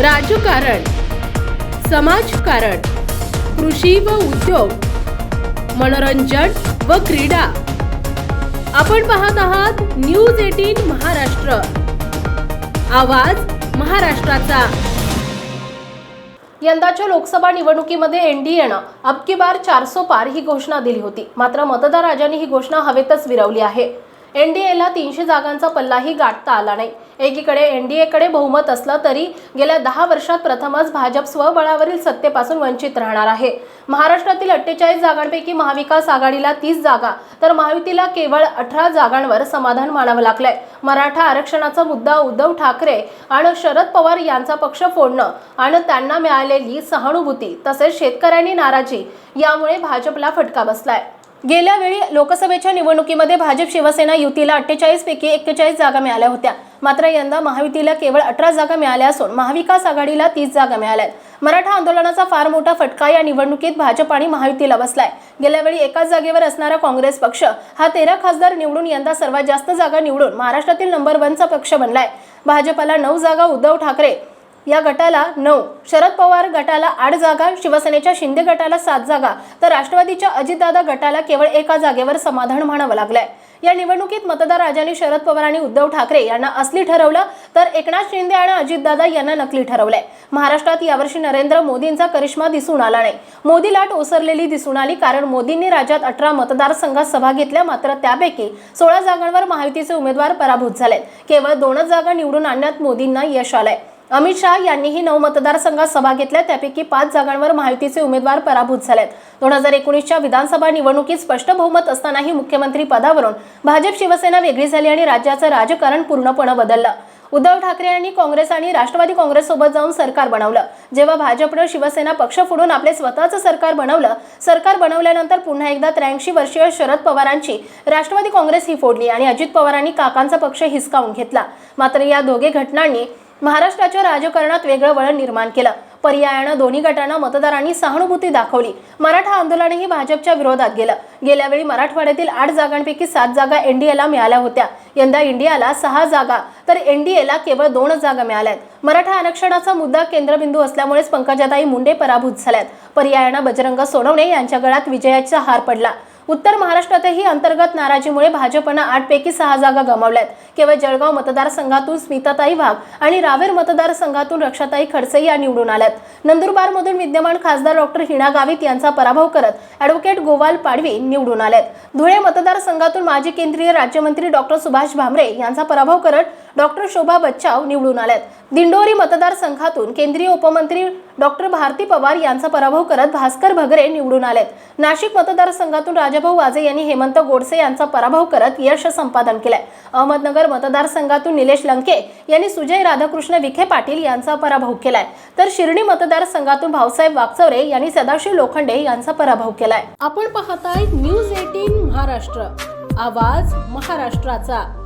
राजकारण समाजकारण कृषी व उद्योग मनोरंजन व क्रीडा. आपण पाहत आहात न्यूज एटीन महाराष्ट्र. आवाज महाराष्ट्राचा. यंदाच्या लोकसभा निवडणुकीमध्ये एनडीएनं अब की बार चारसो पार ही घोषणा दिली होती. मात्र मतदार राजांनी ही घोषणा हवेतच विरवली आहे. एनडीएला तीनशे जागांचा पल्लाही गाठता आला नाही. एकीकडे एनडीएकडे बहुमत असलं तरी गेल्या दहा वर्षात प्रथमच भाजप स्वबळावरील सत्तेपासून वंचित राहणार आहे. महाराष्ट्रातील अठ्ठेचाळीस जागांपैकी महाविकास आघाडीला तीस जागा तर महायुतीला केवळ अठरा जागांवर समाधान मानावं लागलंय. मराठा आरक्षणाचा मुद्दा उद्धव ठाकरे आणि शरद पवार यांचा पक्ष फोडणं आणि त्यांना मिळालेली सहानुभूती तसेच शेतकऱ्यांनी नाराजी यामुळे भाजपला फटका बसलाय. गेल्या वेळी लोकसभेच्या निवडणुकीमध्ये भाजप शिवसेना युतीला अठ्ठेचाळीस पैकी एक्केचाळीस जागा मिळाल्या होत्या. मात्र यंदा महायुतीला केवळ अठरा जागा मिळाल्या असून महाविकास आघाडीला तीस जागा मिळाल्या मराठा आंदोलनाचा फार मोठा फटका या निवडणुकीत भाजप आणि महायुतीला बसलाय. गेल्या वेळी एकाच जागेवर असणारा काँग्रेस पक्ष हा तेरा खासदार निवडून यंदा सर्वात जास्त जागा निवडून महाराष्ट्रातील नंबर वनचा पक्ष बनलाय. भाजपला नऊ जागा उद्धव ठाकरे या गटाला नऊ शरद पवार गटाला आठ जागा शिवसेनेच्या शिंदे गटाला सात जागा तर राष्ट्रवादीच्या अजितदादा गटाला केवळ एका जागेवर समाधान म्हणावं लागलंय. या निवडणुकीत मतदार राजांनी शरद पवार आणि उद्धव ठाकरे यांना असली ठरवलं तर एकनाथ शिंदे आणि अजितदादा यांना नकली ठरवलंय. महाराष्ट्रात यावर्षी नरेंद्र मोदींचा करिश्मा दिसून आला नाही. मोदी लाट ओसरलेली दिसून आली कारण मोदींनी राज्यात अठरा मतदारसंघात सभा घेतल्या मात्र त्यापैकी सोळा जागांवर महायुतीचे उमेदवार पराभूत झाले केवळ दोनच जागा निवडून आणण्यात मोदींना यश आलंय. अमित शहा यांनीही नऊ मतदारसंघात सभा घेतल्या. त्यापैकी पाच जागांवर महायुतीचे उमेदवार पराभूत झालेत. दोन हजार एकोणीसच्या विधानसभा निवडणुकीत स्पष्ट बहुमत असतानाही मुख्यमंत्री पदावरून भाजप शिवसेना वेगळी झाली आणि राज्याचं राजकारण पूर्णपणे बदललं. उद्धव ठाकरे यांनी काँग्रेस आणि राष्ट्रवादी काँग्रेससोबत जाऊन सरकार बनवलं. जेव्हा भाजपनं शिवसेना पक्ष फोडून आपले स्वतःचं सरकार बनवलं सरकार बनवल्यानंतर पुन्हा एकदा त्र्याऐंशी वर्षीय शरद पवारांची राष्ट्रवादी काँग्रेस ही फोडली आणि अजित पवारांनी काकांचा पक्ष हिसकावून घेतला. मात्र या दोघे घटनांनी महाराष्ट्राच्या राजकारणात वेगळं वळण निर्माण केलं. पर्यायानं दोन्ही गटांना मतदारांनी सहानुभूती दाखवली. मराठा आंदोलनही भाजपच्या विरोधात गेलं. गेल्यावेळी मराठवाड्यातील आठ जागांपैकी सात जागा एनडीएला मिळाल्या होत्या. यंदा इंडियाला सहा जागा तर एनडीएला केवळ दोनच जागा मिळाल्यात. मराठा आरक्षणाचा मुद्दा केंद्रबिंदू असल्यामुळेच पंकजाताई मुंडे पराभूत झाल्यात. पर्यायानं बजरंग सोनवणे यांच्या गळात विजयाचा हार पडला. उत्तर महाराष्ट्रातही अंतर्गत नाराजीमुळे भाजपनं आठपैकी सहा जागा गमावल्यात. केवळ जळगाव मतदारसंघातून स्मिताताई वाघ आणि रावेर मतदारसंघातून रक्षाताई खडसे या निवडून आल्यात. नंदुरबारमधून विद्यमान खासदार डॉक्टर हिना गावित यांचा पराभव करत ॲडव्होकेट गोवाल पाडवी निवडून आल्यात. धुळे मतदारसंघातून माजी केंद्रीय राज्यमंत्री डॉक्टर सुभाष भामरे यांचा पराभव करत डॉक्टर शोभा बच्चाव निवडून आल्यात दिंडोरी मतदारसंघातून केंद्रीय उपमंत्री डॉक्टर भारती पवार यांचा पराभव करत भास्कर भगरे निवडून आलेत. नाशिक मतदारसंघातून राजाभाऊ वाजे यांनी हेमंत गोडसे यांचा पराभव करत यश संपादन केलंय. अहमदनगर मतदारसंघातून निलेश लंके यांनी सुजय राधाकृष्ण विखे पाटील यांचा पराभव केलाय. तर शिर्डी मतदारसंघातून भाऊसाहेब वागचौरे यांनी सदाशिव लोखंडे यांचा पराभव केलाय. आपण पाहताय न्यूज एटीन महाराष्ट्र. आवाज महाराष्ट्राचा.